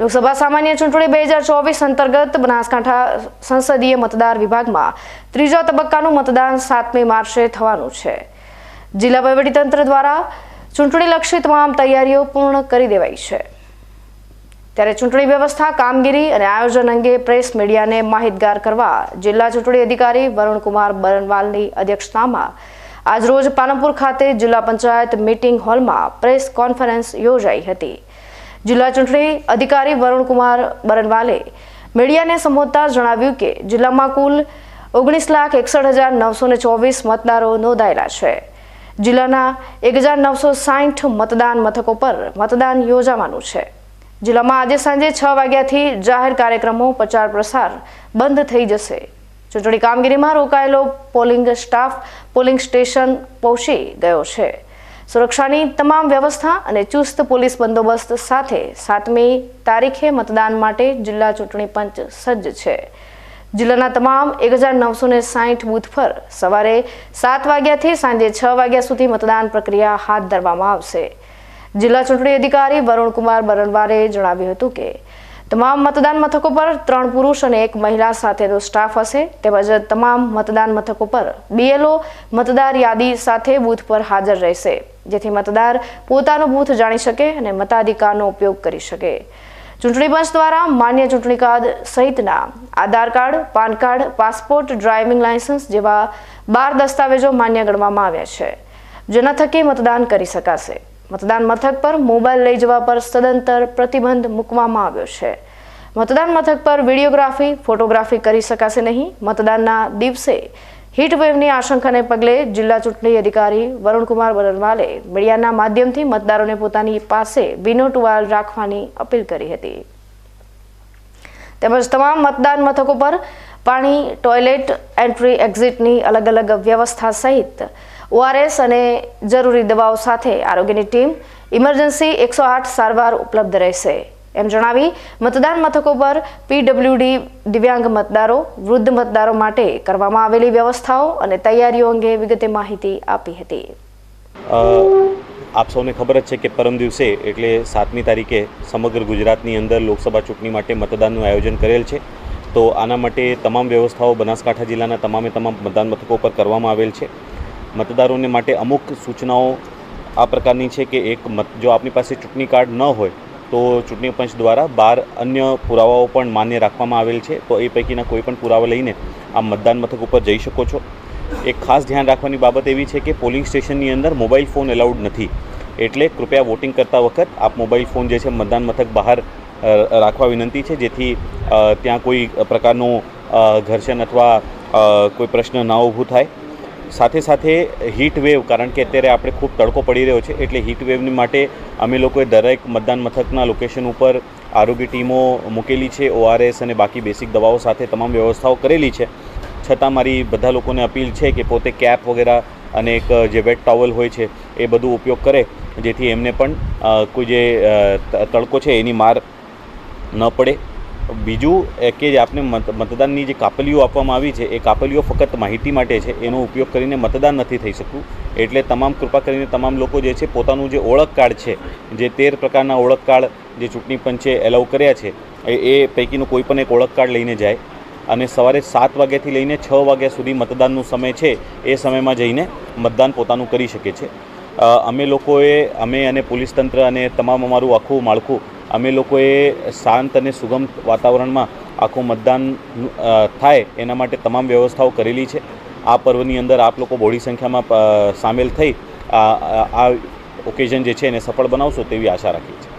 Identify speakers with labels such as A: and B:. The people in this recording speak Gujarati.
A: લોકસભા સામાન્ય ચૂંટણી બે હજાર ચોવીસ અંતર્ગત બનાસકાંઠા સંસદીય મતદાર વિભાગમાં ત્રીજા તબક્કાનું મતદાન સાતમી માર્ચે થવાનું છે. જિલ્લા વહીવટીતંત્ર દ્વારા ચૂંટણીલક્ષી તમામ તૈયારીઓ પૂર્ણ કરી દેવાઈ છે. ત્યારે ચૂંટણી વ્યવસ્થા, કામગીરી અને આયોજન અંગે પ્રેસ મીડિયાને માહિતગાર કરવા જિલ્લા ચૂંટણી અધિકારી વરુણકુમાર બરનવાલની અધ્યક્ષતામાં આજરોજ પાલનપુર ખાતે જિલ્લા પંચાયત મીટિંગ હોલમાં પ્રેસ કોન્ફરન્સ યોજાઈ હતી. જિલ્લા ચૂંટણી અધિકારી વરુણકુમાર બરનવાલે મીડિયાને સંબોધતા જણાવ્યું કે જિલ્લામાં કુલ ઓગણીસ લાખ એકસઠ હજાર નવસો ચોવીસ મતદારો નોંધાયેલા છે. જિલ્લાના એક હજાર નવસો સાઠ મતદાન મથકો પર મતદાન યોજાવાનું છે. જિલ્લામાં આજે સાંજે છ વાગ્યાથી જાહેર કાર્યક્રમો પ્રચાર પ્રસાર બંધ થઈ જશે. ચૂંટણી કામગીરીમાં રોકાયેલો પોલિંગ સ્ટાફ, પોલિંગ સ્ટેશન પહોંચી ગયો છે. સુરક્ષાની તમામ વ્યવસ્થા અને ચુસ્ત પોલીસ બંદોબસ્ત સાથે સાતમી તારીખે મતદાન માટે જિલ્લા ચૂંટણી પંચ સજ્જ છે. જિલ્લાના તમામ એક હજાર નવસો ને સાહીઠ બૂથ પર સવારે સાત વાગ્યાથી સાંજે છ વાગ્યા સુધી મતદાન પ્રક્રિયા હાથ ધરવામાં આવશે. જિલ્લા ચૂંટણી અધિકારી વરુણકુમાર બરણવારે જણાવ્યું હતું કે, તમામ મતદાન મથકો પર ત્રણ પુરુષ અને એક મહિલા સાથેનો સ્ટાફ હશે, તેમજ તમામ મતદાન મથકો પર બીએલઓ મતદાર યાદી સાથે બૂથ પર હાજર રહેશે. જેથી મતદાર પોતાનું બૂથ જાણી શકે અને મતાધિકારનો ઉપયોગ કરી શકે. ચૂંટણી પંચ દ્વારા માન્ય ચૂંટણી કાર્ડ સહિતના Aadhaar card, PAN card, passport, driving licence જેવા બાર દસ્તાવેજો માન્ય ગણવામાં આવ્યા છે. જેના થકી મતદાન કરી શકાશે. મતદાન મથક પર મોબાઈલ લઈ જવા પર સદંતર પ્રતિબંધ મૂકવામાં આવ્યો છે. મતદાન મથક પર વિડીયોગ્રાફી, ફોટોગ્રાફી કરી શકાશે નહીં. મતદાનના દિવસે હીટ વેવની આશંકાને પગલે જિલ્લા ચૂંટણી અધિકારી વરુણકુમાર બરનવાલે મીડિયાના માધ્યમથી મતદારોને પોતાની પાસે વિનો ટુવાલ રાખવાની અપીલ કરી હતી. તેમજ તમામ મતદાન મથકો પર પાણી, ટોયલેટ એન્ટ્રી એક્ઝિટની અલગ અલગ વ્યવસ્થા સહિત ઓઆરએસ અને જરૂરી દવાઓ સાથે આરોગ્યની ટીમ ઇમરજન્સી એકસો આઠ સારવાર ઉપલબ્ધ રહેશે. એમ જણાવી, મતદાન મથકો પર પીડબ્લ્યુડી દિવ્યાંગ મતદારો, વૃદ્ધ મતદારો માટે કરવામાં આવેલી વ્યવસ્થાઓ અને તૈયારીઓ અંગે વિગતે માહિતી આપી હતી.
B: આપ સૌને ખબર જ છે કે પરમ દિવસે, એટલે સાતમી તારીખે સમગ્ર ગુજરાતની અંદર લોકસભા ચૂંટણી માટે મતદાનનું આયોજન કરેલ છે. તો આના માટે તમામ વ્યવસ્થાઓ બનાસકાંઠા જિલ્લાના તમામે તમામ મતદાન મથકો પર કરવામાં આવેલ છે. મતદારોને માટે અમુક સૂચનાઓ આ પ્રકારની છે કે એક મત, જો આપની પાસે ચૂંટણી કાર્ડ ન હોય તો ચૂંટણી પંચ દ્વારા બાર અન્ય પુરાવાઓ પણ માન્ય રાખવામાં આવેલ છે. તો એ પૈકીના કોઈ પણ પુરાવા લઈને આ મતદાન મથક ઉપર જઈ શકો છો. એક ખાસ ધ્યાન રાખવાની બાબત એવી છે કે પોલિંગ સ્ટેશનની અંદર મોબાઈલ ફોન એલાઉડ નથી. એટલે કૃપયા વોટિંગ કરતા વખત આપ મોબાઈલ ફોન જે છે મતદાન મથક બહાર રાખવા વિનંતી છે. જેથી ત્યાં કોઈ પ્રકારનું ઘર્ષણ અથવા કોઈ પ્રશ્ન ના ઊભું થાય. સાથે સાથે હીટ વેવ કારણ કે અત્યારે આપણે ખૂબ તડકો પડી રહ્યો છે, એટલે હીટ વેવની માટે અમે લોકોએ દરેક મતદાન મથકના લોકેશન ઉપર આરોગ્ય ટીમો મૂકેલી છે ઓઆરએસ અને બાકી બેસિક દવાઓ સાથે તમામ વ્યવસ્થાઓ કરેલી છે. છતાં મારી બધા લોકોને અપીલ છે કે પોતે કેપ વગેરે અને એક જે વેટ ટોવલ હોય છે, એ બધું ઉપયોગ કરે, જેથી એમને પણ કોઈ જે તડકો છે એની માર ન પડે. બીજું કે જે આપને મત, મતદાનની જે કાપલીઓ આપવામાં આવી છે, એ કાપલીઓ ફક્ત માહિતી માટે છે, એનો ઉપયોગ કરીને મતદાન નથી થઈ શકતું. એટલે તમામ કૃપા કરીને તમામ લોકો જે છે, પોતાનું જે ઓળખ કાર્ડ છે, જે તેર પ્રકારના ઓળખ કાર્ડ જે ચૂંટણી પંચે એલાઉ કર્યા છે, એ પૈકીનું કોઈ પણ એક ઓળખ કાર્ડ લઈને જાય. અને સવારે સાત વાગ્યાથી લઈને છ વાગ્યા સુધી મતદાનનો સમય છે, એ સમયમાં જઈને મતદાન પોતાનું કરી શકે છે. અમે લોકોએ, અમે અને પોલીસ તંત્ર અને તમામ અમારું આખું માળખું અમે લોકોએ શાંત અને સુગમ વાતાવરણમાં આખું મતદાન થાય એના માટે તમામ વ્યવસ્થાઓ કરેલી છે. આ પર્વની અંદર આપ લોકો બહોળી સંખ્યામાં સામેલ થઈ આ ઓકેઝન જે છે એને સફળ બનાવશો તેવી આશા રાખી છે